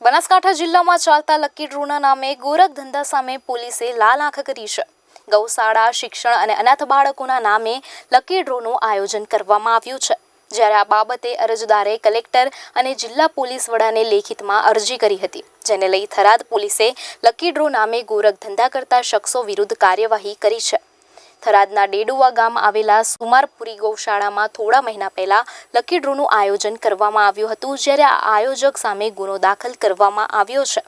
બનાસકાંઠા જિલ્લામાં ચાલતા લકી ડ્રોના નામે ગોરખ ધંધા સામે પોલીસે લાલ આંખ કરી છે. ગૌશાળા, શિક્ષણ અને અનાથ બાળકોના નામે લકી ડ્રોનું આયોજન કરવામાં આવ્યું છે. જ્યારે આ બાબતે અરજદારે કલેક્ટર અને જિલ્લા પોલીસ વડાને લેખિતમાં અરજી કરી હતી, જેને લઈ થરાદ પોલીસે લકી ડ્રો નામે ગોરખ ધંધા કરતા શખ્સો વિરુદ્ધ કાર્યવાહી કરી છે. થરાદના ડેડુવા ગામ આવેલા સુમારપુરી ગૌશાળામાં થોડા મહિના પહેલા લકી ડ્રોનું આયોજન કરવામાં આવ્યું હતું, જ્યારે આ આયોજક સામે ગુનો દાખલ કરવામાં આવ્યો છે.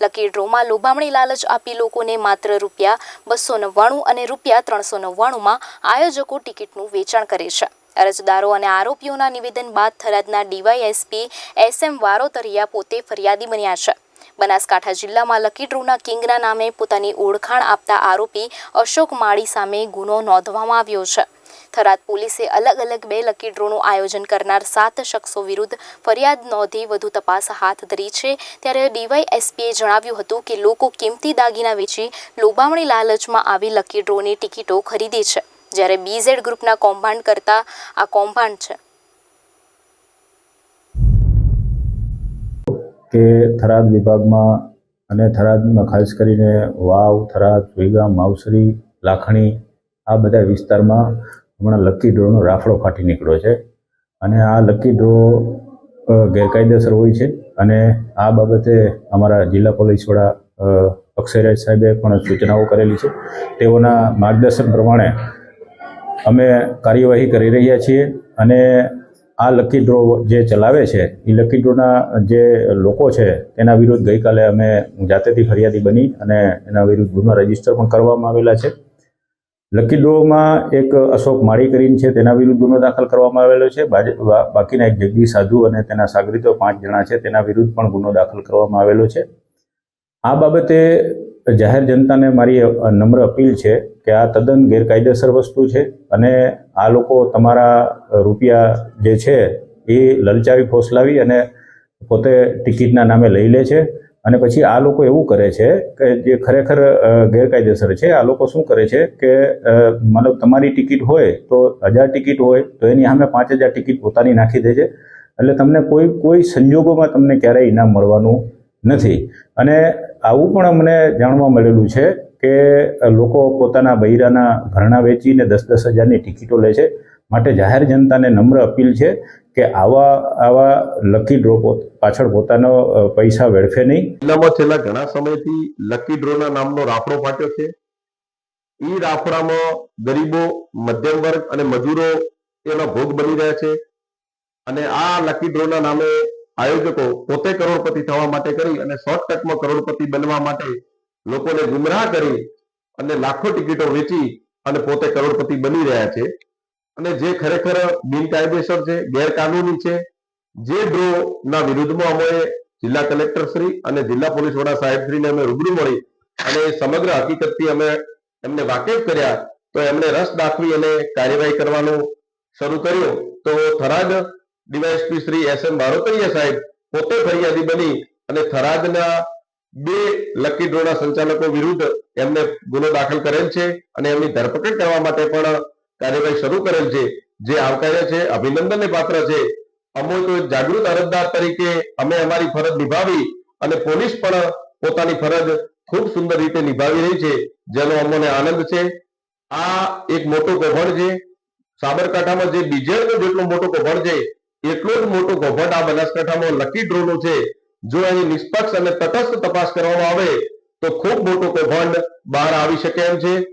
લકી ડ્રોમાં લોભામણી લાલચ આપી લોકોને માત્ર રૂપિયા બસો નવ્વાણું અને રૂપિયા ત્રણસો નવ્વાણુંમાં આયોજકો ટિકિટનું વેચાણ કરે છે. અરજદારો અને આરોપીઓના નિવેદન બાદ થરાદના ડીવાયએસપી એસ એમ વારોતરિયા પોતે ફરિયાદી બન્યા છે. બનાસકાંઠા જિલ્લામાં લકી ડ્રોના કિંગના નામે પોતાની ઓળખાણ આપતા આરોપી અશોક માળી સામે ગુનો નોંધવામાં આવ્યો છે. થરાદ પોલીસે અલગ અલગ બે લકી ડ્રોનું આયોજન કરનાર સાત શખ્સો વિરુદ્ધ ફરિયાદ નોંધી વધુ તપાસ હાથ ધરી છે. ત્યારે ડીવાયએસપીએ જણાવ્યું હતું કે લોકો કિંમતી દાગીના વેચી લોભામણી લાલચમાં આવી લકી ડ્રોની ટિકિટો ખરીદે છે. જ્યારે બીઝેડ ગ્રુપના કૌભાંડ કરતા આ કૌભાંડ છે. કે થરાદ વિભાગમાં અને થરાદમાં ખાસ કરીને વાવ, થરાદ સુઈગામ માવસરી, લાખણી આ બધા વિસ્તારમાં હમણાં લકી ડ્રોનો રાફડો ફાટી નીકળ્યો છે. અને આ લકી ડ્રો ગેરકાયદેસર હોય છે અને આ બાબતે અમારા જિલ્લા પોલીસ વડા અક્ષયરાજ સાહેબે પણ સૂચનાઓ કરેલી છે. તેઓના માર્ગદર્શન પ્રમાણે અમે કાર્યવાહી કરી રહ્યા છીએ અને આ લકી ડ્રો જે ચલાવે છે, એ લકી ડ્રોના જે લોકો છે, તેના વિરુદ્ધ ગઈકાલે અમે જાતેથી ફરિયાદી બની અને એના વિરુદ્ધ ગુનો રજિસ્ટર પણ કરવામાં આવેલા છે. લકી ડ્રોમાં એક અશોક માળી કરીને છે, તેના વિરુદ્ધ ગુનો દાખલ કરવામાં આવેલો છે. બાકીના એક જગદીશ સાધુ અને તેના સાગરીતો પાંચ જણા છે, તેના વિરુદ્ધ પણ ગુનો દાખલ કરવામાં આવેલો છે. આ બાબતે જાહેર જનતાને મારી નમ્ર અપીલ છે કે આ તદ્દન ગેરકાયદેસર વસ્તુ છે અને આ લોકો તમારા રૂપિયા જે છે એ લલચાવી ફોસલાવી અને પોતે ટિકિટના નામે લઈ લે છે. અને પછી આ લોકો એવું કરે છે કે જે ખરેખર ગેરકાયદેસર છે, આ લોકો શું કરે છે કે મતલબ તમારી ટિકિટ હોય તો હજાર ટિકિટ હોય તો એની સામે પાંચ હજાર ટિકિટ પોતાની નાખી દે છે એટલે તમને કોઈ કોઈ સંજોગોમાં તમને ક્યારેય ઇનામ મળવાનું નથી. અને આવું પણ અમને જાણવા મળેલું છે કે લોકો પોતાના બૈરાના ઘરણા વેચીને દસ દસ હજારની ટિકિટો લે છે. માટે જાહેર જનતાને નમ્ર અપીલ છે કે આવા આવા લકી ડ્રો પાછળ પોતાનો પૈસા વેડફે નહીં. જિલ્લામાં છેલ્લા ઘણા સમયથી લકી ડ્રોના નામનો રાફડો ફાટ્યો છે. એ રાફડામાં ગરીબો, મધ્યમ વર્ગ અને મજૂરો એનો ભોગ બની રહ્યા છે. અને આ લકી ડ્રોના નામે આયોજકો પોતે કરોડપતિ થવા માટે કરી અને શોર્ટકટમાં કરોડપતિ બનવા માટે લોકોને ગુમરાહ કરી અને લાખો ટિકિટો વેચી અને પોતે કરોડપતિ બની રહ્યા છે. અને જે ખરેખર બિનકાયદેસર છે, ગેરકાનૂની છે, જે ડ્રો ના વિરુદ્ધમાં અમે જિલ્લા કલેક્ટર શ્રી અને જિલ્લા પોલીસ વડા સાહેબ શ્રીને અમે રૂબરૂ મળી અને સમગ્ર હકીકતથી અમે એમને વાકેફ કર્યા તો એમને રસ દાખવી અને કાર્યવાહી કરવાનું શરૂ કર્યું. તો Tharad DYSP Shri S M Barotariya સાહેબ પોતે ફરિયાદી બની અને થરાદના બે લકી ડ્રોના સંચાલકો વિરુદ્ધ એમને ગુનો દાખલ કરેલ છે અને એમની ધરપકડ કરવા માટે પણ કાર્યવાહી શરૂ કરેલ છે. જે આવકાર્ય છે, અભિનંદનને પાત્ર છે. અમે તો જાગૃત અરજદાર તરીકે અમે અમારી ફરજ નિભાવી અને પોલીસ પણ પોતાની ફરજ ખૂબ સુંદર રીતે નિભાવી રહી છે. જેનો અમને આનંદ છે. આ એક મોટો કૌભાંડ છે. સાબરકાંઠામાં જે ડીઝલનો જેટલો મોટો કૌભાંડ છે એટલો જ મોટો કૌભાંડ આ બનાસકાંઠામાં લકી ડ્રોનો છે. જો એની નિષ્પક્ષ અને તટસ્થ તપાસ કરવામાં આવે, તો ખૂબ મોટો કૌભાંડ બહાર આવી શકે એમ છે.